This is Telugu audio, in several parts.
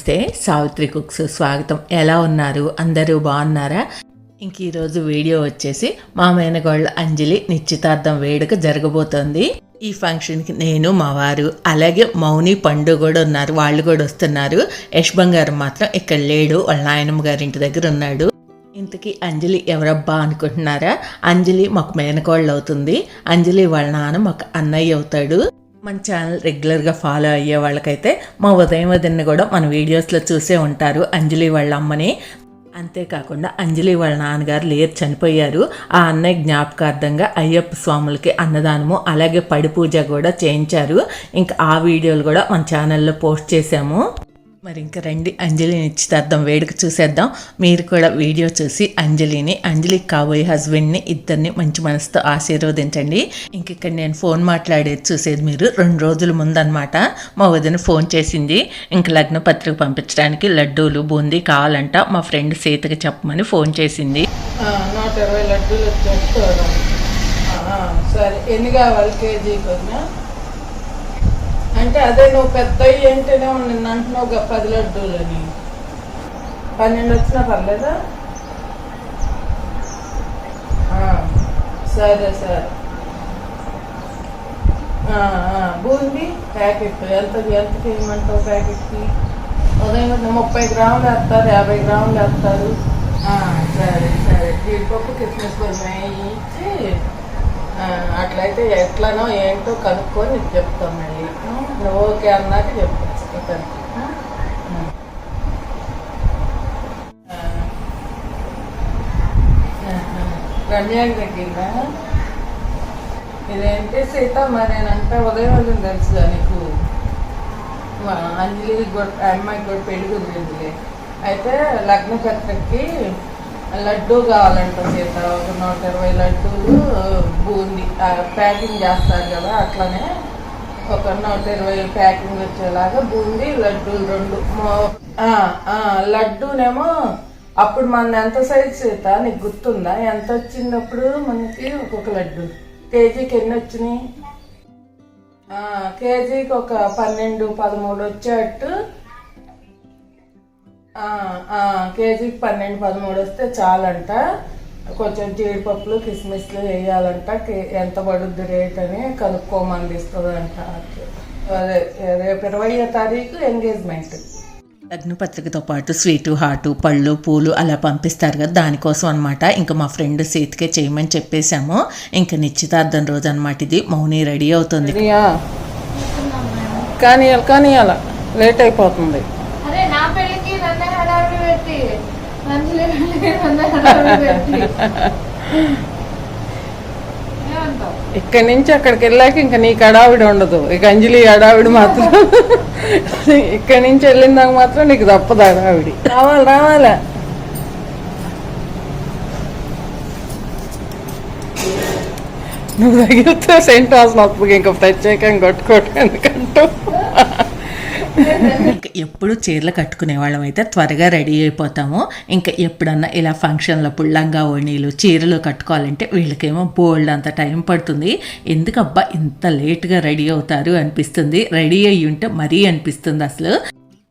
నమస్తే. సావిత్రి కుక్స్ స్వాగతం. ఎలా ఉన్నారు? అందరూ బాగున్నారా? ఇంక ఈరోజు వీడియో వచ్చేసి మా మేనగోళ్ళ అంజలి నిశ్చితార్థం వేడుక జరగబోతోంది. ఈ ఫంక్షన్కి నేను మా వారు అలాగే మౌని పండు కూడా ఉన్నారు. వాళ్ళు కూడా వస్తున్నారు. యశ్ గారు మాత్రం ఇక్కడ లేడు. వాళ్ళ నాయనమ్మ గారి ఇంటి దగ్గర ఉన్నాడు. ఇంతకీ అంజలి ఎవరబ్బా అనుకుంటున్నారా? అంజలి మాకు మేనకోళ్ళు అవుతుంది. అంజలి వాళ్ళ నాన్న మాకు అన్నయ్య అవుతాడు. మన ఛానల్ రెగ్యులర్గా ఫాలో అయ్యే వాళ్ళకైతే మా ఉదయం వదిన కూడా మన వీడియోస్లో చూసే ఉంటారు అంజలి వాళ్ళ అమ్మని. అంతేకాకుండా అంజలి వాళ్ళ నాన్నగారు లేరు చనిపోయారు. ఆ అన్నయ్య జ్ఞాపకార్థంగా అయ్యప్ప స్వాములకి అన్నదానము అలాగే పడి పూజ కూడా చేయించారు. ఇంకా ఆ వీడియోలు కూడా మన ఛానల్లో పోస్ట్ చేశాము. మరి ఇంకా రండి. అంజలిని నిశ్చితార్థం వేడుక చూసేద్దాం. మీరు కూడా వీడియో చూసి అంజలిని అంజలికి కాబోయే హస్బెండ్ని ఇద్దరిని మంచి మనసుతో ఆశీర్వదించండి. ఇంక ఇక్కడ నేను ఫోన్ మాట్లాడేది చూసేది మీరు రెండు రోజుల ముందనమాట మా వదిన ఫోన్ చేసింది. ఇంక లగ్న పత్రిక పంపించడానికి లడ్డూలు బూందీ కావాలంట. మా ఫ్రెండ్ సీతకి చెప్పమని ఫోన్ చేసింది. నూట ఇరవై లడ్డూలు సరే. ఎన్ని కావాలి కేజీ కొన్నా అంటే అదే నువ్వు పెద్ద ఏంటనే నిన్న అంటున్నావు ఒక పది లడ్డూలని. పన్నెండు వచ్చినా పర్లేదా? సరే సరే. బూంది ప్యాకెట్. ఎంత ఎంత చేయమంటావు ప్యాకెట్కి? ఉదయం ముప్పై గ్రాములు వేస్తారు యాభై గ్రాములు వేస్తారు. సరే సరే. జీడిపప్పు కిస్మిస్ కొంచెం ఇచ్చి అట్లయితే ఎట్లనో ఏంటో కనుక్కొని చెప్తాం మళ్ళీ. ఓకే అన్నాక చెప్పచ్చు అతనికి రమ్యాకి తగ్గిందా ఇదేంటి సీతమ్మ? నేనంటే ఉదయం ఉదయం తెలుసుగా నీకు. మా అంజలి కూడా అమ్మాయికి కూడా పెళ్ళి కుదిరిందిలే. అయితే లగ్న పత్రికకి లడ్డు కావాలంట సీత. ఒక నూట ఇరవై లడ్డూలు బూంది ప్యాకింగ్ చేస్తారు కదా అట్లనే. ఒక నూట ఇరవై ప్యాకింగ్ వచ్చేలాగా బూందీ లడ్డూలు రెండు. లడ్డూనేమో అప్పుడు మన ఎంత సైజ్ సీత నీకు గుర్తుందా? ఎంత వచ్చింది అప్పుడు మనకి ఒక్కొక్క లడ్డు. కేజీకి ఎన్ని వచ్చినాయి? కేజీకి ఒక పన్నెండు పదమూడు వచ్చేటట్టు కేజీకి పన్నెండు పదమూడు వస్తే చాలంట. కొంచెం జీడిపప్పులు కిస్మిస్లు వేయాలంట కే- ఎంత పడుద్ది రేట్ అని కనుక్కోమని ఇస్తుందంట అదే రేపు ఇరవయో తారీఖు ఎంగేజ్మెంట్. లగ్న పత్రికతో పాటు స్వీటు హాటు పళ్ళు పూలు అలా పంపిస్తారు కదా దానికోసం అనమాట ఇంకా మా ఫ్రెండ్ సీతకే చేయమని చెప్పేశాము. ఇంకా నిశ్చితార్థం రోజు అనమాట ఇది. మౌని రెడీ అవుతుంది. కానీ కానీ అలా లేట్ అయిపోతుంది. అరే నా పెళ్ళికి నన్ను హడావిడి పెట్టి ఇక్కడి నుంచి అక్కడికి వెళ్ళాక ఇంకా నీకు అడావిడి ఉండదు. ఇక అంజలి అడావిడి మాత్రం ఇక్కడి నుంచి వెళ్ళిందాక మాత్రం నీకు తప్పదు అడావిడి రావాలి రావాలా. నువ్వు తగిలితే సెయింట్ హాస్ వస్తుంది ఇంకా ప్రత్యేకంగా కొట్టుకోవటం ఎందుకంటూ ఎప్పుడు చీరలు కట్టుకునే వాళ్ళం అయితే త్వరగా రెడీ అయిపోతాము. ఇంకా ఎప్పుడన్నా ఇలా ఫంక్షన్లప్పుడు లంగా ఓణీలు చీరలు కట్టుకోవాలంటే వీళ్ళకేమో బోల్డ్ అంత టైం పడుతుంది. ఎందుకబ్బా ఇంత లేట్గా రెడీ అవుతారు అనిపిస్తుంది. రెడీ అయ్యి ఉంటే మరీ అనిపిస్తుంది అసలు.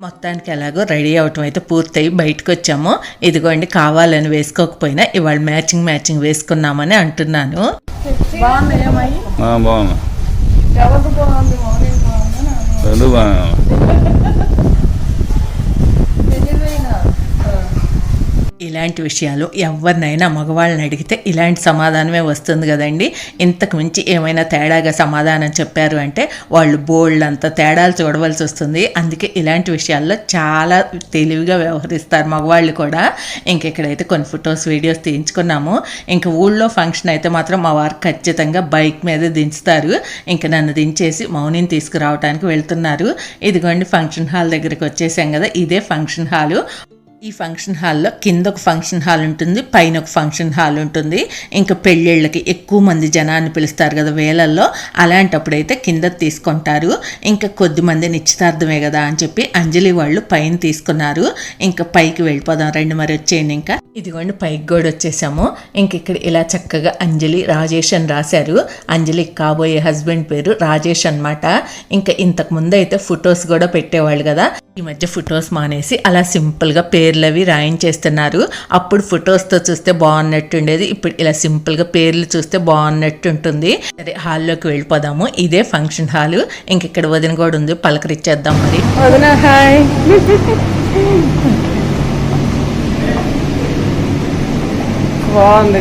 మొత్తానికి ఎలాగో రెడీ అవటం అయితే పూర్తయి బయటకు వచ్చాము ఇదిగోండి కావాలని వేసుకోకపోయినా ఇవాళ మ్యాచింగ్ మ్యాచింగ్ వేసుకున్నామని అంటున్నాను. బాగుంది? வந்து ఇలాంటి విషయాలు ఎవరినైనా మగవాళ్ళని అడిగితే ఇలాంటి సమాధానమే వస్తుంది కదండి. ఇంతకు మించి ఏమైనా తేడాగా సమాధానం చెప్పారు అంటే వాళ్ళు బోల్డ్ అంత తేడాలు చూడవలసి వస్తుంది. అందుకే ఇలాంటి విషయాల్లో చాలా తెలివిగా వ్యవహరిస్తారు మగవాళ్ళు కూడా. ఇంక ఇక్కడైతే కొన్ని ఫొటోస్ వీడియోస్ తీయించుకున్నాము. ఇంక ఊళ్ళో ఫంక్షన్ అయితే మాత్రం మా వారు ఖచ్చితంగా బైక్ మీద దించుతారు. ఇంక నన్ను దించేసి మౌనిని తీసుకురావడానికి వెళ్తున్నారు. ఇదిగోండి ఫంక్షన్ హాల్ దగ్గరికి వచ్చేసాం కదా. ఇదే ఫంక్షన్ హాలు ఈ ఫంక్షన్ హాల్లో కింద ఒక ఫంక్షన్ హాల్ ఉంటుంది పైన ఒక ఫంక్షన్ హాల్ ఉంటుంది. ఇంకా పెళ్ళిళ్ళకి ఎక్కువ మంది జనాన్ని పిలుస్తారు కదా వేలల్లో అలాంటప్పుడైతే కింద తీసుకుంటారు. ఇంకా కొద్ది మంది నిశ్చితార్థమే కదా అని చెప్పి అంజలి వాళ్ళు పైన తీసుకున్నారు. ఇంకా పైకి వెళ్ళిపోదాం రండి మరి వచ్చేయండి ఇంకా. ఇదిగోండి పైకి కూడా వచ్చేసాము. ఇంక ఇక్కడ ఇలా చక్కగా అంజలి రాజేష్ అని రాశారు. అంజలి కాబోయే హస్బెండ్ పేరు రాజేష్ అన్నమాట. ఇంకా ఇంతకు ముందు అయితే ఫొటోస్ కూడా పెట్టేవాళ్ళు కదా. ఈ మధ్య ఫొటోస్ మానేసి అలా సింపుల్గా పేర్లు అవి రాయించేస్తున్నారు. అప్పుడు ఫొటోస్తో చూస్తే బాగున్నట్టు ఉండేది ఇప్పుడు ఇలా సింపుల్గా పేర్లు చూస్తే బాగున్నట్టు ఉంటుంది సరే హాల్లోకి వెళ్ళిపోదాము. ఇదే ఫంక్షన్ హాల్. ఇంక ఇక్కడ వదిన కూడా ఉంది. పలకరిచ్చేద్దాం మరి. వదిన హాయ్. బాగుంది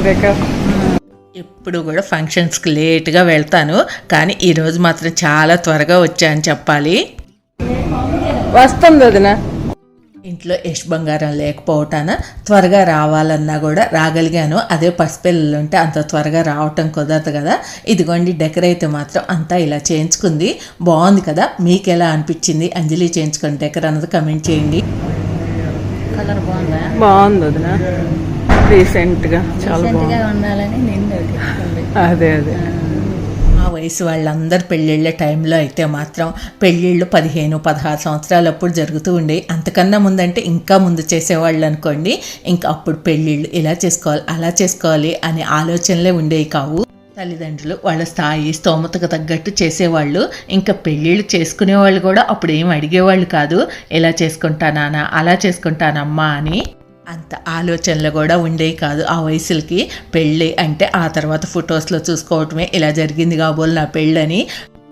ఎప్పుడు కూడా ఫంక్షన్స్కి లేట్గా వెళ్తాను. కానీ ఈరోజు మాత్రం చాలా త్వరగా వచ్చా అని చెప్పాలి. వస్తుంది వదిన. ఇంట్లో యష్ బంగారం లేకపోవటాన త్వరగా రావాలన్నా కూడా రాగలిగాను. అదే పసిపిల్లలు ఉంటే అంత త్వరగా రావటం కుదరదు కదా. ఇదిగోండి డెకర్ అయితే మాత్రం అంతా ఇలా చేయించుకుంది. బాగుంది కదా. మీకు ఎలా అనిపించింది? అంజలి చేయించుకుని డెకర్ అన్నది కమెంట్ చేయండి. కలర్ బాగుందా? బాగుంది వదిన. రీసెంట్గా చాలా బాగుంది. ఉండాలని అదే అదే. ఆ వయసు వాళ్ళందరు పెళ్ళిళ్ళ టైంలో అయితే మాత్రం పెళ్ళిళ్ళు పదిహేను పదహారు సంవత్సరాలు అప్పుడు జరుగుతూ ఉండేవి అంతకన్నా ముందంటే ఇంకా ముందు చేసేవాళ్ళు అనుకోండి. ఇంకా అప్పుడు పెళ్ళిళ్ళు ఇలా చేసుకోవాలి అలా చేసుకోవాలి అనే ఆలోచనలే ఉండేవి కావు. తల్లిదండ్రులు వాళ్ళ స్థాయి స్తోమతకు తగ్గట్టు చేసేవాళ్ళు. ఇంకా పెళ్ళిళ్ళు చేసుకునేవాళ్ళు కూడా అప్పుడు ఏం అడిగేవాళ్ళు కాదు. ఎలా చేసుకుంటానా అలా చేసుకుంటానమ్మా అని అంత ఆలోచనలు కూడా ఉండేవి కాదు. ఆ వయసులకి పెళ్ళి అంటే ఆ తర్వాత ఫొటోస్లో చూసుకోవటమే ఇలా జరిగింది కాబోలు నా పెళ్ళని.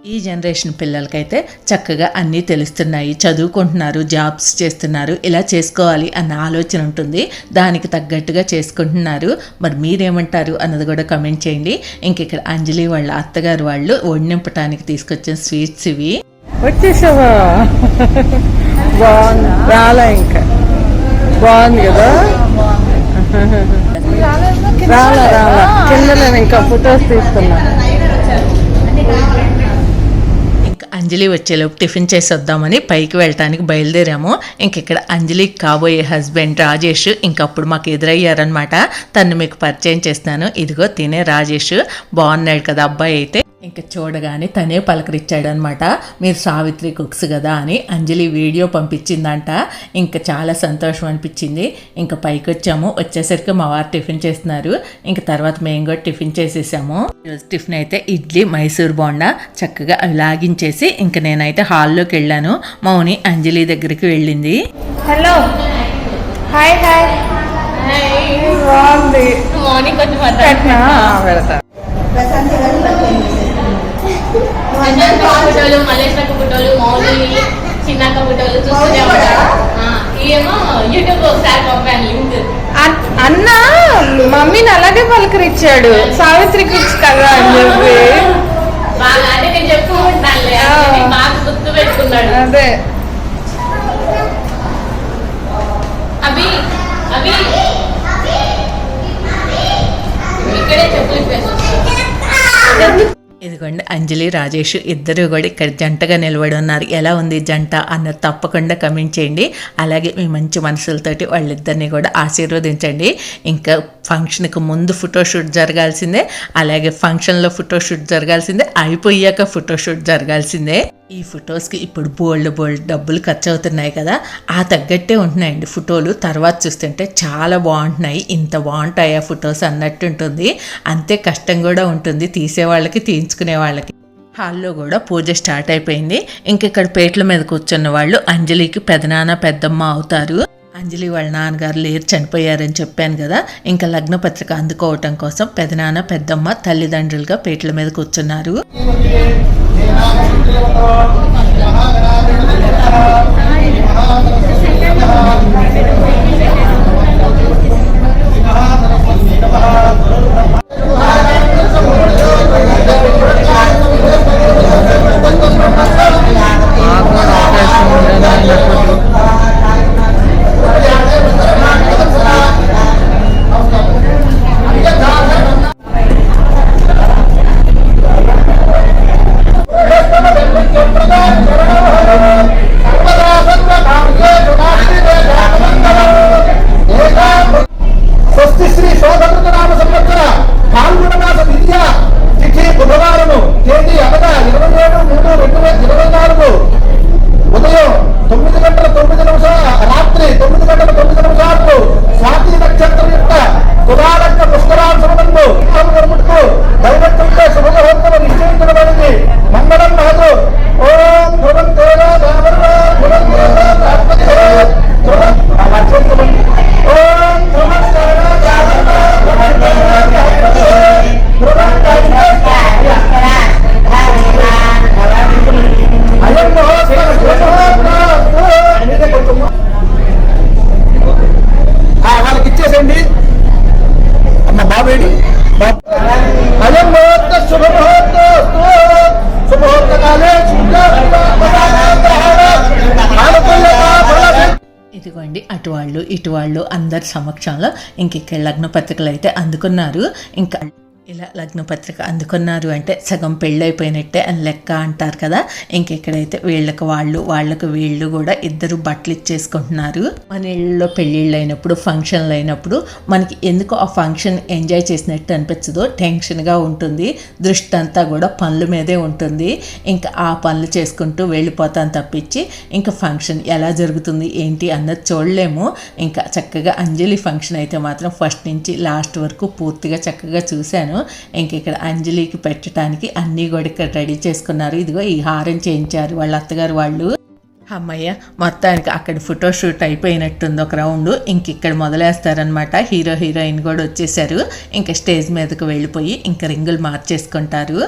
ఈ జనరేషన్ పిల్లలకైతే చక్కగా అన్నీ తెలుస్తున్నాయి. చదువుకుంటున్నారు జాబ్స్ చేస్తున్నారు. ఇలా చేసుకోవాలి అన్న ఆలోచన ఉంటుంది. దానికి తగ్గట్టుగా చేసుకుంటున్నారు. మరి మీరేమంటారు అన్నది కూడా కమెంట్ చేయండి. ఇంక ఇక్కడ అంజలి వాళ్ళ అత్తగారు వాళ్ళు వండింపటానికి తీసుకొచ్చిన స్వీట్స్ ఇవి. వచ్చేసావా? బాగుంది. రాలా ఇంకా. బాగుంది కదా? రాలా రాలా. కింద నేను ఇంకా ఫొటోస్ తీస్తున్నా. అంజలి వచ్చేలోపు టిఫిన్ చేసి వద్దామని పైకి వెళ్ళటానికి బయలుదేరాము. ఇంక ఇక్కడ అంజలికి కాబోయే హస్బెండ్ రాజేష్ ఇంకప్పుడు మాకు ఎదురయ్యారనమాట తను మీకు పరిచయం చేస్తున్నాను. ఇదిగో తినే రాజేష్. బాగున్నాడు కదా అబ్బాయి అయితే. ఇంకా చూడగానే తనే పలకరించాడనమాట. మీరు సావిత్రి కుక్స్ కదా అని అంజలి వీడియో పంపించిందంట. ఇంకా చాలా సంతోషం అనిపించింది. ఇంకా పైకి వచ్చాము వచ్చేసరికి మా వారు టిఫిన్ చేస్తున్నారు. ఇంకా తర్వాత మేము కూడా టిఫిన్ చేసేసాము. ఈరోజు టిఫిన్ అయితే ఇడ్లీ మైసూర్ బోండా చక్కగా అవి లాగించేసి ఇంకా నేనైతే హాల్లోకి వెళ్ళాను. మౌని అంజలి దగ్గరికి వెళ్ళింది. హలో. Hi hi. మార్నింగ్ కొంచెం పెడతా ఫోటోలు మలేష్ అక్క ఫోటోలు మౌలి చిన్నక్క ఫోటోలు చూస్తూనే ఉంటా ఏమో యూట్యూబ్ ఒకసారి పంపాను లింక్. అన్- అన్న మమ్మీని అలాగే పలకరించాడు. సావిత్రి కుక్స్ కదా అని చెప్పి. బాగా అంటే నేను చెప్తూ. అందుకని బాగా గుర్తు పెట్టుకున్నాడు. అదే. అభి అభి. ఇక్కడే చెప్పులు ఇదిగోండి అంజలి రాజేష్ ఇద్దరు కూడా ఇక్కడ జంటగా నిలబడి ఉన్నారు ఎలా ఉంది జంట అన్నది తప్పకుండా కమెంట్ చేయండి. అలాగే మీ మంచి మనసులతోటి వాళ్ళిద్దరిని కూడా ఆశీర్వదించండి. ఇంకా ఫంక్షన్కి ముందు ఫోటోషూట్ జరగాల్సిందే అలాగే ఫంక్షన్లో ఫోటోషూట్ జరగాల్సిందే అయిపోయాక ఫోటోషూట్ జరగాల్సిందే. ఈ ఫొటోస్కి ఇప్పుడు బోల్డ్ బోల్డ్ డబ్బులు ఖర్చు అవుతున్నాయి కదా ఆ తగ్గట్టే ఉంటున్నాయండి ఫోటోలు. తర్వాత చూస్తుంటే చాలా బాగుంటున్నాయి ఇంత బాగుంటాయా ఫొటోస్ అన్నట్టు ఉంటుంది. అంతే కష్టం కూడా ఉంటుంది తీసే వాళ్ళకి తీయించుకునే వాళ్ళకి. హాల్లో కూడా పూజ స్టార్ట్ అయిపోయింది. ఇంక ఇక్కడ పేట్ల మీద కూర్చున్న వాళ్ళు అంజలికి పెదనాన్న పెద్దమ్మ అవుతారు. అంజలి వాళ్ళ నాన్నగారు లేరు చనిపోయారని చెప్పాను కదా. ఇంకా లగ్న పత్రిక అందుకోవటం కోసం పెదనాన్న పెద్దమ్మ తల్లిదండ్రులుగా పేట్ల మీద కూర్చున్నారు. వాళ్ళు వాళ్ళు అందరి సమక్షంలో ఇంక ఇక్కడ లగ్న పత్రికలు అయితే అందుకున్నారు. ఇంకా ఇలా లగ్న పత్రిక అందుకున్నారు అంటే సగం పెళ్ళైపోయినట్టే అని లెక్క అంటారు కదా. ఇంకెక్కడైతే వీళ్ళకి వాళ్ళు వాళ్ళకు వీళ్ళు కూడా ఇద్దరు బట్టలు ఇచ్చేసుకుంటున్నారు. మన ఇళ్ళలో పెళ్ళిళ్ళు అయినప్పుడు ఫంక్షన్లు అయినప్పుడు మనకి ఎందుకు ఆ ఫంక్షన్ ఎంజాయ్ చేసినట్టు అనిపించదో టెన్షన్గా ఉంటుంది. దృష్టి అంతా కూడా పనుల మీదే ఉంటుంది. ఇంకా ఆ పనులు చేసుకుంటూ వెళ్ళిపోతాను తప్పించి ఇంకా ఫంక్షన్ ఎలా జరుగుతుంది ఏంటి అన్నది చూడలేము. ఇంకా చక్కగా అంజలి ఫంక్షన్ అయితే మాత్రం ఫస్ట్ నుంచి లాస్ట్ వరకు పూర్తిగా చక్కగా చూశాను. ఇంక ఇక్కడ అంజలికి పెట్టడానికి అన్నీ కూడా ఇక్కడ రెడీ చేసుకున్నారు. ఇదిగో ఈ హారం చేయించారు వాళ్ళ అత్తగారు వాళ్ళు. అమ్మయ్య మొత్తానికి అక్కడ ఫోటో షూట్ అయిపోయినట్టుంది ఒక రౌండ్. ఇంక ఇక్కడ మొదలేస్తారనమాట హీరో హీరోయిన్ కూడా వచ్చేసారు. ఇంకా స్టేజ్ మీదకి వెళ్ళిపోయి ఇంకా రింగులు మార్చేసుకుంటారు.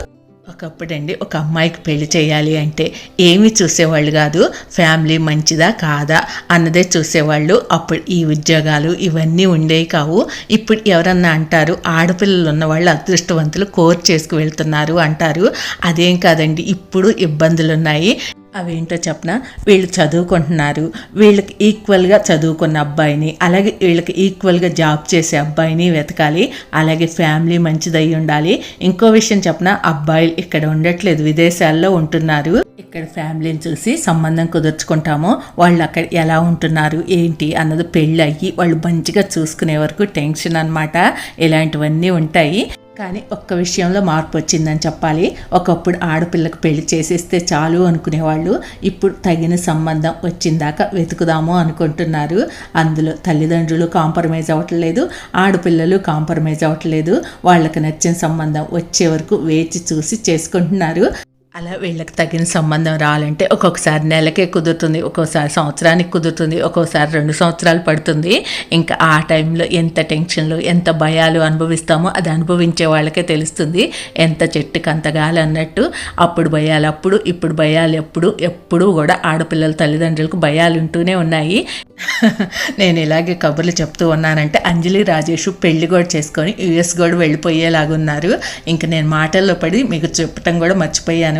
ఒకప్పుడండి ఒక అమ్మాయికి పెళ్ళి చేయాలి అంటే ఏమి చూసేవాళ్ళు కాదు ఫ్యామిలీ మంచిదా కాదా అన్నదే చూసేవాళ్ళు. అప్పుడు ఈ ఉద్యోగాలు ఇవన్నీ ఉండేవి కావు. ఇప్పుడు ఎవరన్నా అంటారు ఆడపిల్లలు ఉన్న వాళ్ళు అదృష్టవంతులు కోర్ చేసుకు వెళ్తున్నారు అంటారు. అదేం కాదండి ఇప్పుడు ఇబ్బందులు ఉన్నాయి అవేంటో చెప్పిన? వీళ్ళు చదువుకుంటున్నారు. వీళ్ళకి ఈక్వల్గా చదువుకున్న అబ్బాయిని అలాగే వీళ్ళకి ఈక్వల్గా జాబ్ చేసే అబ్బాయిని వెతకాలి అలాగే ఫ్యామిలీ మంచిదై ఉండాలి. ఇంకో విషయం చెప్పిన? అబ్బాయిలు ఇక్కడ ఉండట్లేదు విదేశాల్లో ఉంటున్నారు. ఇక్కడ ఫ్యామిలీని చూసి సంబంధం కుదుర్చుకుంటామో. వాళ్ళు అక్కడ ఎలా ఉంటున్నారు ఏంటి అన్నది పెళ్ళి అయ్యి వాళ్ళు మంచిగా చూసుకునే వరకు టెన్షన్ అన్నమాట. ఇలాంటివన్నీ ఉంటాయి. కానీ ఒక్క విషయంలో మార్పు వచ్చిందని చెప్పాలి. ఒకప్పుడు ఆడపిల్లకు పెళ్ళి చేసేస్తే చాలు అనుకునేవాళ్ళు. ఇప్పుడు తగిన సంబంధం వచ్చిందాక వెతుకుదాము అనుకుంటున్నారు. అందులో తల్లిదండ్రులు కాంప్రమైజ్ అవ్వట్లేదు. ఆడపిల్లలు కాంప్రమైజ్ అవ్వట్లేదు. వాళ్ళకి నచ్చిన సంబంధం వచ్చే వరకు వేచి చూసి చేసుకుంటున్నారు. అలా వీళ్ళకి తగిన సంబంధం రావాలంటే ఒక్కొక్కసారి నెలకే కుదురుతుంది ఒక్కొక్కసారి సంవత్సరానికి కుదురుతుంది ఒక్కొక్కసారి రెండు సంవత్సరాలు పడుతుంది. ఇంకా ఆ టైంలో ఎంత టెన్షన్లు ఎంత భయాలు అనుభవిస్తామో అది అనుభవించే వాళ్ళకే తెలుస్తుంది. ఎంత చెట్టుకు అంతగాలి అన్నట్టు అప్పుడు భయాలు అప్పుడు ఇప్పుడు భయాలు ఎప్పుడు ఎప్పుడు కూడా ఆడపిల్లల తల్లిదండ్రులకు భయాలు ఉంటూనే ఉన్నాయి. నేను ఇలాగే కబుర్లు చెప్తూ ఉన్నానంటే అంజలి రాజేష్ పెళ్ళి కూడా చేసుకొని యుఎస్ కూడా వెళ్ళిపోయేలాగున్నారు. ఇంక నేను మాటల్లో పడి మీకు చెప్పటం కూడా మర్చిపోయాను.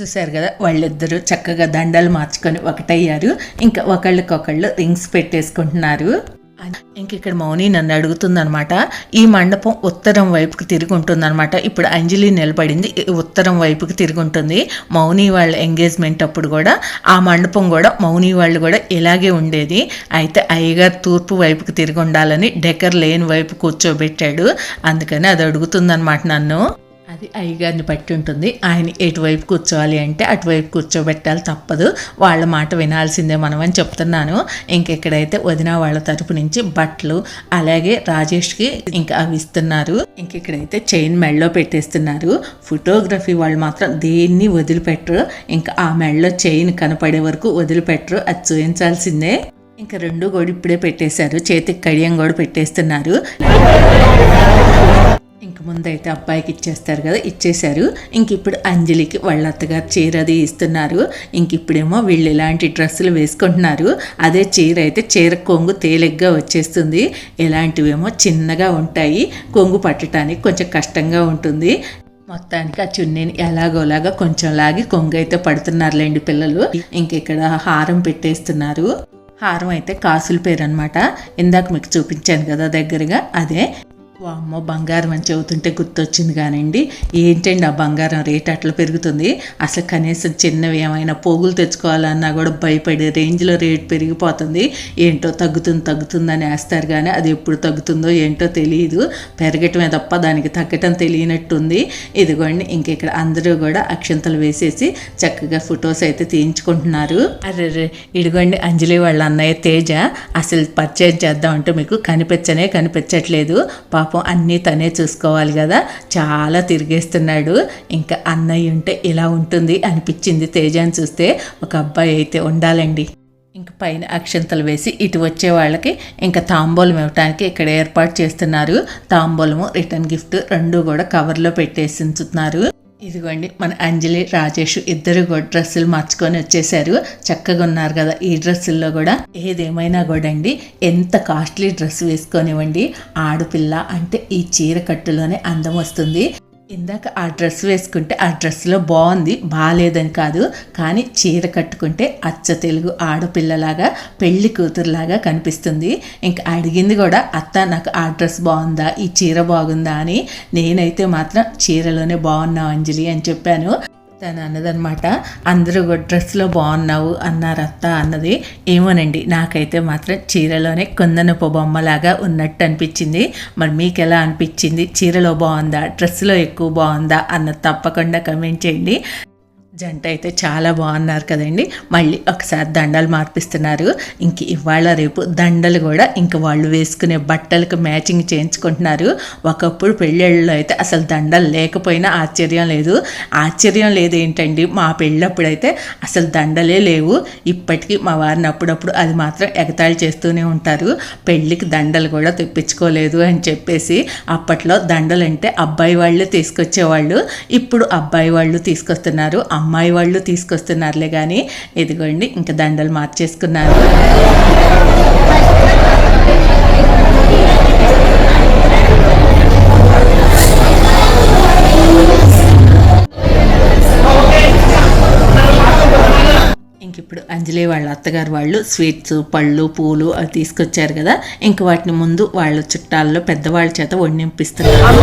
చూశారు కదా వాళ్ళిద్దరూ చక్కగా దండలు మార్చుకొని ఒకటయ్యారు. ఇంకా ఒకళ్ళకొకళ్ళు రింగ్స్ పెట్టేసుకుంటున్నారు. ఇంక ఇక్కడ మౌని నన్ను అడుగుతుందనమాట ఈ మండపం ఉత్తరం వైపుకి తిరిగి ఉంటుందన్నమాట. ఇప్పుడు అంజలి నిలబడింది ఉత్తరం వైపుకి తిరిగి ఉంటుంది. మౌని వాళ్ళ ఎంగేజ్మెంట్ అప్పుడు కూడా ఆ మండపం కూడా మౌని వాళ్ళు కూడా ఇలాగే ఉండేది. అయితే అయ్యగారు తూర్పు వైపుకి తిరిగి ఉండాలని డెకర్ లేని వైపు కూర్చోబెట్టాడు. అందుకని అది అడుగుతుందన్నమాట నన్ను. అది అయ్యగారిని బట్టి ఉంటుంది. ఆయన ఎటువైపు కూర్చోవాలి అంటే అటువైపు కూర్చోబెట్టాలి తప్పదు. వాళ్ళ మాట వినాల్సిందే మనం అని చెప్తున్నాను. ఇంకెక్కడైతే వదిన వాళ్ళ తరపు నుంచి బట్టలు అలాగే రాజేష్కి ఇంకా అవి ఇస్తున్నారు. ఇంకెక్కడైతే చైన్ మెడలో పెట్టేస్తున్నారు. ఫోటోగ్రఫీ వాళ్ళు మాత్రం దేన్ని వదిలిపెట్టరు. ఇంకా ఆ మెడలో చైన్ కనపడే వరకు వదిలిపెట్టరు. అది చూపించాల్సిందే. ఇంకా రెండు కూడా ఇప్పుడే పెట్టేశారు. చేతికి కడియం కూడా పెట్టేస్తున్నారు. ఇంక ముందైతే అబ్బాయికి ఇచ్చేస్తారు కదా ఇచ్చేశారు. ఇంక ఇప్పుడు అంజలికి వాళ్ళ అత్తగారు చీర అది ఇస్తున్నారు. ఇంక ఇప్పుడేమో వీళ్ళు ఇలాంటి డ్రెస్సులు వేసుకుంటున్నారు. అదే చీర అయితే చీర కొంగు తేలిగ్గా వచ్చేస్తుంది. ఇలాంటివేమో చిన్నగా ఉంటాయి. కొంగు పట్టడానికి కొంచెం కష్టంగా ఉంటుంది. మొత్తానికి ఆ చున్నీని ఎలాగోలాగా కొంచెం లాగి కొంగు అయితే పడుతున్నారులేండి పిల్లలు. ఇంక ఇక్కడ హారం పెట్టేస్తున్నారు. హారం అయితే కాసుల పేరు అనమాట ఇందాక మీకు చూపించాను కదా దగ్గరగా అదే. వామ్మో బంగారం అని చెబుతుంటే గుర్తొచ్చింది కానివ్వండి ఏంటండి ఆ బంగారం రేట్ అట్లా పెరుగుతుంది? అసలు కనీసం చిన్నవి ఏమైనా పోగులు తెచ్చుకోవాలన్నా కూడా భయపడే రేంజ్లో రేట్ పెరిగిపోతుంది. ఏంటో తగ్గుతుంది తగ్గుతుందని వేస్తారు కానీ అది ఎప్పుడు తగ్గుతుందో ఏంటో తెలియదు పెరగటమే తప్ప దానికి తగ్గటం తెలియనట్టుంది. ఇదిగోండి ఇంక ఇక్కడ అందరూ కూడా అక్షంతలు వేసేసి చక్కగా ఫొటోస్ అయితే తీయించుకుంటున్నారు. అరే ఇదిగోండి అంజలి వాళ్ళ అన్నయ్య తేజ. అసలు పర్చేజ్ చేద్దామంటే మీకు కనిపించనే కనిపించట్లేదు. పాప అన్నీ తనే చూసుకోవాలి కదా. చాలా తిరిగేస్తున్నాడు. ఇంకా అన్నయ్య ఉంటే ఇలా ఉంటుంది అనిపించింది తేజాన్ని చూస్తే. ఒక అబ్బాయి అయితే ఉండాలండి. ఇంక పైన అక్షంతలు వేసి ఇటు వచ్చే వాళ్ళకి ఇంకా తాంబూలం ఇవ్వటానికి ఇక్కడ ఏర్పాటు చేస్తున్నారు. తాంబూలము రిటర్న్ గిఫ్ట్ రెండు కూడా కవర్లో పెట్టేసి ఉంచుతున్నారు. ఇదిగోండి మన అంజలి రాజేష్ ఇద్దరు కూడా డ్రెస్సులు మార్చుకొని వచ్చేసారు. చక్కగా ఉన్నారు కదా ఈ డ్రెస్సుల్లో కూడా. ఏదేమైనా కూడా అండి ఎంత కాస్ట్లీ డ్రెస్ వేసుకొనివ్వండి. ఆడపిల్ల అంటే ఈ చీర కట్టులోనే అందం వస్తుంది. ఇందాక ఆ డ్రెస్ వేసుకుంటే ఆ డ్రెస్లో బాగుంది బాగాలేదని కాదు. కానీ చీర కట్టుకుంటే అచ్చ తెలుగు ఆడపిల్లలాగా పెళ్ళి కూతురులాగా కనిపిస్తుంది. ఇంకా అడిగింది కూడా అత్త నాకు ఆ డ్రెస్ బాగుందా ఈ చీర బాగుందా? అని. నేనైతే మాత్రం చీరలోనే బాగున్నావు అంజలి అని చెప్పాను. తను అన్నదనమాట. అందరూ కూడా డ్రెస్లో బాగున్నావు అన్నారు అత్త అన్నది. ఏమోనండి నాకైతే మాత్రం చీరలోనే కొందనపు బొమ్మలాగా ఉన్నట్టు అనిపించింది. మరి మీకు ఎలా అనిపించింది? చీరలో బాగుందా? డ్రెస్లో ఎక్కువ బాగుందా? అన్నది తప్పకుండా కమెంట్ చేయండి. జంట అయితే చాలా బాగున్నారు కదండి. మళ్ళీ ఒకసారి దండలు మార్పిస్తున్నారు. ఇంక ఇవాళ రేపు దండలు కూడా ఇంక వాళ్ళు వేసుకునే బట్టలకు మ్యాచింగ్ చేయించుకుంటున్నారు. ఒకప్పుడు పెళ్ళిళ్ళలో అయితే అసలు దండలు లేకపోయినా ఆశ్చర్యం లేదు. ఆశ్చర్యం లేదు ఏంటండి మా పెళ్ళప్పుడైతే అసలు దండలే లేవు. ఇప్పటికీ మా వారిని అప్పుడప్పుడు అది మాత్రం ఎగతాళి చేస్తూనే ఉంటారు. పెళ్ళికి దండలు కూడా తెప్పించుకోలేదు అని చెప్పేసి అప్పట్లో దండలు అంటే అబ్బాయి వాళ్ళు తీసుకొచ్చేవాళ్ళు. ఇప్పుడు అబ్బాయి వాళ్ళు తీసుకొస్తున్నారు. అమ్మాయి వాళ్ళు తీసుకొస్తున్నారులే కానీ ఇదిగోండి ఇంకా దండలు మార్చేసుకున్నారు ఇప్పుడు అంజలి వాళ్ళ అత్తగారు వాళ్ళు స్వీట్స్ పళ్ళు పూలు అవి తీసుకొచ్చారు కదా. ఇంక వాటిని ముందు వాళ్ళ చుట్టాల్లో పెద్దవాళ్ళ చేత వండింపిస్తున్నారు.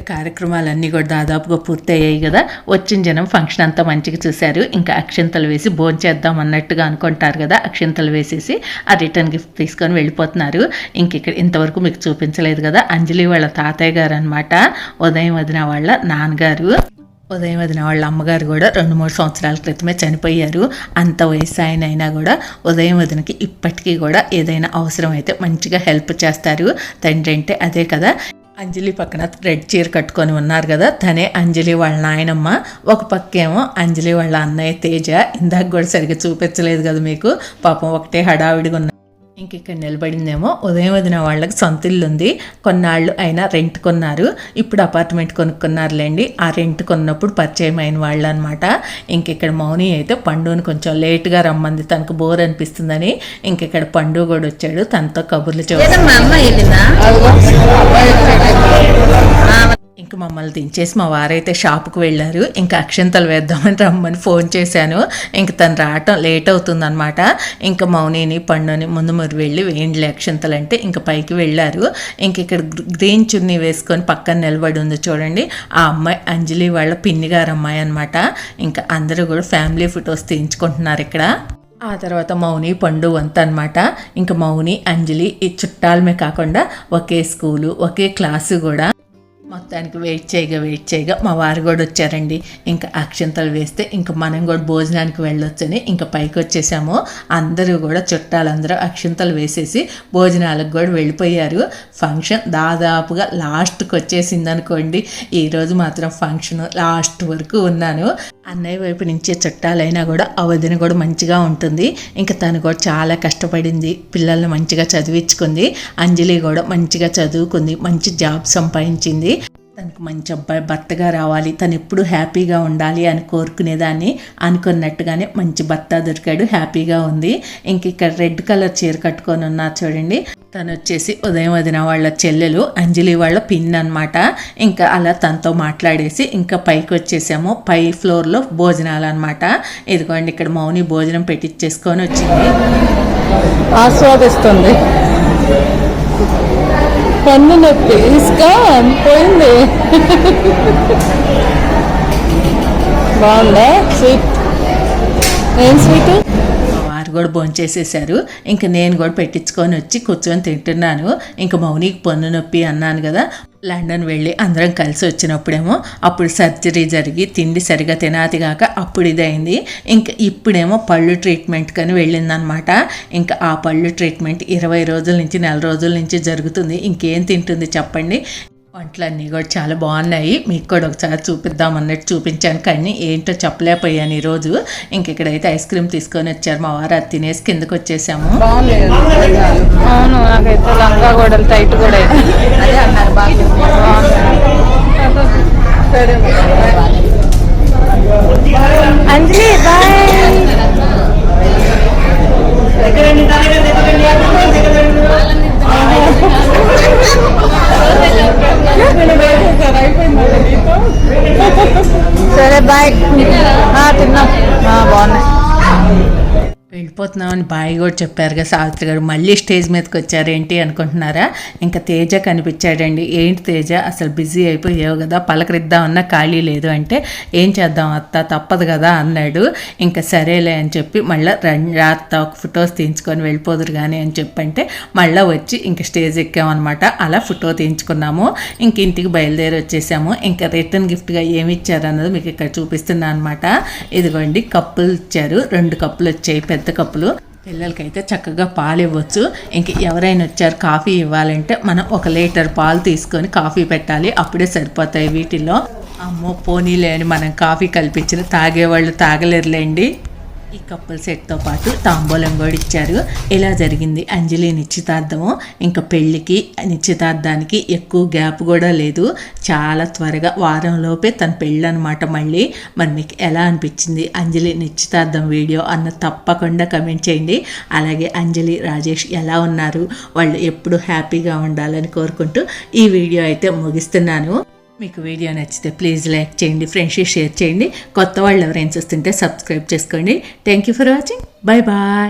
ఇంకా కార్యక్రమాలన్నీ కూడా దాదాపుగా పూర్తయ్యాయి కదా. వచ్చిన జనం ఫంక్షన్ అంతా మంచిగా చూశారు. ఇంకా అక్షంతలు వేసి భోంచేద్దాం అన్నట్టుగా అనుకుంటారు కదా. అక్షంతలు వేసేసి ఆ రిటర్న్ గిఫ్ట్ తీసుకొని వెళ్ళిపోతున్నారు. ఇంక ఇక్కడ ఇంతవరకు మీకు చూపించలేదు కదా. అంజలి వాళ్ళ తాతయ్య గారు అనమాట ఉదయం వదిన వాళ్ళ నాన్నగారు. ఉదయం వదిన వాళ్ళ అమ్మగారు కూడా రెండు మూడు సంవత్సరాల క్రితమే చనిపోయారు. అంత వయసు ఆయన అయినా కూడా ఉదయం వదినకి ఇప్పటికీ కూడా ఏదైనా అవసరం అయితే మంచిగా హెల్ప్ చేస్తారు. తండ్రి అంటే అదే కదా. అంజలి పక్కన రెడ్ చీర కట్టుకొని ఉన్నారు కదా తనే అంజలి వాళ్ళ నాయనమ్మ ఒక పక్కేమో అంజలి వాళ్ళ అన్నయ్య తేజ. ఇందాక కూడా సరిగ్గా చూపించలేదు కదా మీకు. పాపం ఒకటే హడావిడిగా ఉన్నారు ఇంక ఇక్కడ నిలబడిందేమో ఉదయం వదిన వాళ్ళకి సొంత ఇల్లు ఉంది కొన్నాళ్ళు అయినా రెంట్ కొన్నారు. ఇప్పుడు అపార్ట్మెంట్ కొనుక్కున్నారులేండి. ఆ రెంట్ కొన్నప్పుడు పరిచయం అయిన వాళ్ళు అనమాట ఇంక ఇక్కడ మౌని అయితే పండుని కొంచెం లేట్గా రమ్మంది. తనకు బోర్ అనిపిస్తుందని ఇంక ఇక్కడ పండు కూడా వచ్చాడు. తనతో కబుర్లు చెప్పాడు ఇంక మమ్మల్ని దించేసి మా వారైతే షాప్కి వెళ్ళారు. ఇంకా అక్షంతలు వేద్దామని రమ్మని ఫోన్ చేశాను. ఇంక తను రావటం లేట్ అవుతుందన్నమాట. ఇంకా మౌనిని పండుని ముందు మరి వెళ్ళి వేయండి అక్షంతలు అంటే ఇంకా పైకి వెళ్ళారు. ఇంక ఇక్కడ గ్రీన్ చున్నీ వేసుకొని పక్కన నిలబడి ఉంది చూడండి. ఆ అమ్మాయి అంజలి వాళ్ళ పిన్ని గారు అమ్మాయి అనమాట ఇంకా అందరూ కూడా ఫ్యామిలీ ఫొటోస్ తీయించుకుంటున్నారు ఇక్కడ. ఆ తర్వాత మౌని పండు వంత అనమాట ఇంకా మౌని అంజలి ఈ చుట్టాలమే కాకుండా ఒకే స్కూలు ఒకే క్లాసు కూడా. మొత్తానికి వెయిట్ చేయగా వెయిట్ చేయగా మా వారు కూడా వచ్చారండి. ఇంకా అక్షంతలు వేస్తే ఇంకా మనం కూడా భోజనానికి వెళ్ళొచ్చని ఇంకా పైకి వచ్చేసాము. అందరూ కూడా చుట్టాలందరూ అక్షంతలు వేసేసి భోజనాలకు కూడా వెళ్ళిపోయారు. ఫంక్షన్ దాదాపుగా లాస్ట్కి వచ్చేసింది అనుకోండి ఈరోజు మాత్రం ఫంక్షన్ లాస్ట్ వరకు ఉన్నాను. అన్నయ్య వైపు నుంచి చుట్టాలైనా కూడా ఆ వదిన కూడా మంచిగా ఉంటుంది. ఇంకా తను కూడా చాలా కష్టపడింది. పిల్లల్ని మంచిగా చదివించుకుంది. అంజలి కూడా మంచిగా చదువుకుంది. మంచి జాబ్ సంపాదించింది. తనకు మంచి అబ్బాయి భర్తగా రావాలి. తను ఎప్పుడు హ్యాపీగా ఉండాలి అని కోరుకునేదాన్ని. అనుకున్నట్టుగానే మంచి భర్త దొరికాడు. హ్యాపీగా ఉంది. ఇంక ఇక్కడ రెడ్ కలర్ చీర కట్టుకొని ఉన్నారు చూడండి. తను వచ్చేసి ఉదయం వదిన వాళ్ళ చెల్లెలు అంజలి వాళ్ళ పిన్ అనమాట ఇంకా అలా తనతో మాట్లాడేసి ఇంకా పైకి వచ్చేసాము. పై ఫ్లోర్లో భోజనాలు అనమాట ఇదిగోండి ఇక్కడ మౌని భోజనం పెట్టించేసుకొని వచ్చింది. ఆస్వాదిస్తుంది. పన్ను నొప్పి. ఇసుక పోయింది. బాగుందా? స్వీట్. ఏం స్వీట్? కూడా భోంచేసేసారు. ఇంకా నేను కూడా పెట్టించుకొని వచ్చి కూర్చొని తింటున్నాను. ఇంకా మౌనికి పన్ను నొప్పి అన్నాను కదా లండన్ వెళ్ళి అందరం కలిసి వచ్చినప్పుడేమో అప్పుడు సర్జరీ జరిగి తిండి సరిగా తినాతిగాక అప్పుడు ఇదైంది. ఇంకా ఇప్పుడేమో పళ్ళు ట్రీట్మెంట్ కానీ వెళ్ళిందనమాట ఇంకా ఆ పళ్ళు ట్రీట్మెంట్ ఇరవై రోజుల నుంచి నెల రోజుల నుంచి జరుగుతుంది. ఇంకేం తింటుంది చెప్పండి? వంటలన్నీ కూడా చాలా బాగున్నాయి. మీకు కూడా ఒకసారి చూపిద్దాం అన్నట్టు చూపించాను. కానీ ఏంటో చెప్పలేకపోయాను ఈరోజు. ఇంక ఇక్కడైతే ఐస్ క్రీమ్ తీసుకొని వచ్చారు. మా వారు అది తినేసి కిందకు వచ్చేసాము. అవును నాకైతే లంగా గోడలు టైట్ కూడా అదే అన్నారు బాగా. సరే అంజలి బాయ్. เลยเป็นเรื่องเลย వెళ్ళిపోతున్నామని బాయ్ కూడా చెప్పారు కదా సావిత్రి గారు. మళ్ళీ స్టేజ్ మీదకి వచ్చారేంటి అనుకుంటున్నారా? ఇంకా తేజ కనిపించాడండి. ఏంటి తేజ? అసలు బిజీ అయిపోయావు కదా పలకరిద్దామన్నా ఖాళీ లేదు అంటే ఏం చేద్దాం అత్త? తప్పదు కదా అన్నాడు. ఇంకా సరేలే అని చెప్పి మళ్ళీ రాత్త ఒక ఫొటోస్ తీయించుకొని వెళ్ళిపోదురు కానీ అని చెప్పంటే మళ్ళీ వచ్చి ఇంక స్టేజ్ ఎక్కామన్నమాట. అలా ఫోటో తీయించుకున్నాము. ఇంక ఇంటికి బయలుదేరి వచ్చేసాము. ఇంకా రిటర్న్ గిఫ్ట్గా ఏమి ఇచ్చారు అన్నది మీకు ఇక్కడ చూపిస్తున్నాను అనమాట ఇదిగోండి కప్పులు ఇచ్చారు. రెండు కప్పులు వచ్చాయి. పెద్ద కప్పు కప్పులు పిల్లలకైతే చక్కగా పాలు ఇవ్వచ్చు. ఇంక ఎవరైనా వచ్చారు కాఫీ ఇవ్వాలంటే మనం ఒక లీటర్ పాలు తీసుకొని కాఫీ పెట్టాలి. అప్పుడే సరిపోతాయి వీటిలో. అమ్మో పోనీలే అని మనం కాఫీ కల్పించిన తాగేవాళ్ళు తాగలేరులేండి. ఈ కప్పుల సెట్తో పాటు తాంబూలం కూడా ఇచ్చారు. ఇలా జరిగింది? అంజలి నిశ్చితార్థము. ఇంకా పెళ్ళికి నిశ్చితార్థానికి ఎక్కువ గ్యాప్ కూడా లేదు. చాలా త్వరగా వారంలోపే తన పెళ్ళి అనమాట మళ్ళీ. మరి మీకు ఎలా అనిపించింది అంజలి నిశ్చితార్థం వీడియో అన్న తప్పకుండా కమెంట్ చేయండి. అలాగే అంజలి రాజేష్ ఎలా ఉన్నారు? వాళ్ళు ఎప్పుడు హ్యాపీగా ఉండాలని కోరుకుంటూ ఈ వీడియో అయితే ముగిస్తున్నాను. మీకు వీడియో నచ్చితే ప్లీజ్ లైక్ చేయండి ఫ్రెండ్షిప్ షేర్ చేయండి. కొత్త వాళ్ళు ఎవరైనా చూస్తుంటే సబ్స్క్రైబ్ చేసుకోండి. Thank you for watching bye bye